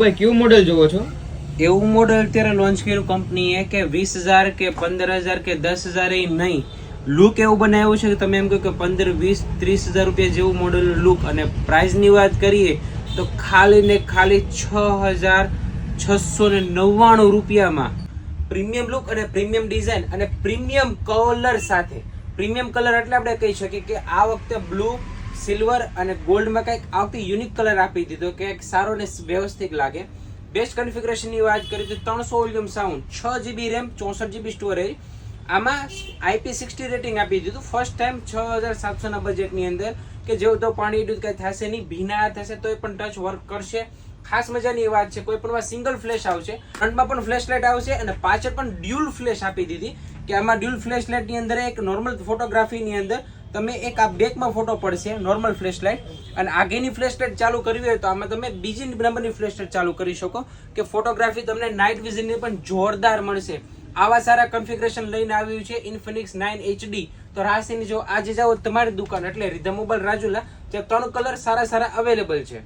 ભાઈ, કેવું મોડેલ જોવો છો? એવું મોડલ અત્યારે લોન્ચ કર્યું કંપનીએ કે વીસ હજાર કે પંદર હજાર કે દસ હજાર એ નહીં. લુક એવું બનાવ્યું છે કે તમે એમ કહો કે પંદર, વીસ, ત્રીસ હજાર રૂપિયા જેવું મોડલ લુક અને પ્રાઇઝની વાત કરીએ તો ખાલી ને ખાલી છ હજાર છસો ને નવ્વાણું રૂપિયામાં પ્રીમિયમ લુક અને પ્રીમિયમ ડિઝાઇન અને પ્રીમિયમ કલર સાથે. પ્રીમિયમ કલર એટલે આપણે કહી શકીએ કે આ વખતે બ્લુ સિલ્વર અને ગોલ્ડમાં કંઈક આવતી યુનિક કલર આપી દીધો કે સારો ને વ્યવસ્થિત લાગે. બેસ્ટ કન્ફિગરેશનની વાત કરીએ તો ત્રણસો વોલ્યુમ સાઉન્ડ છ જીબી રેમ ચોસઠ જીબી સ્ટોરેજ આમાં આઈપી સિક્સટી રેટિંગ આપી દીધું. ફર્સ્ટ ટાઈમ છ હજાર સાતસોના બજેટની અંદર કે જેવું તો પાણી એટલું કંઈ થશે નહીં, ભીના થશે તોય પણ ટચ વર્ક કરશે. ખાસ મજાની વાત છે, કોઈ પણ સિંગલ ફ્લેશ આવશે ફ્રન્ટમાં પણ ફ્લેશ લાઇટ આવશે અને પાછળ પણ ડ્યુલ ફ્લેશ આપી દીધી. કે આમાં ડ્યુલ ફ્લેશ લાઇટની અંદર એક નોર્મલ ફોટોગ્રાફીની અંદર તમે એક આ બેકમાં ફોટો પડશે નોર્મલ ફ્લેશ લાઇટ અને આગળની ફ્લેશ લાઇટ ચાલુ કરવી હોય તો આમાં તમે બીજી નંબરની ફ્લેશ લાઇટ ચાલુ કરી શકો કે ફોટોગ્રાફી તમને નાઇટ વિઝનની પણ જોરદાર મળશે. આવા સારા કન્ફિગરેશન લઈને આવ્યું છે ઇન્ફિનિક્સ નાઇન એચડી તો રાસીની જો આજે જાઓ તમારી દુકાન, એટલે રીધા રાજુલા જે ત્રણ કલર સારા સારા અવેલેબલ છે.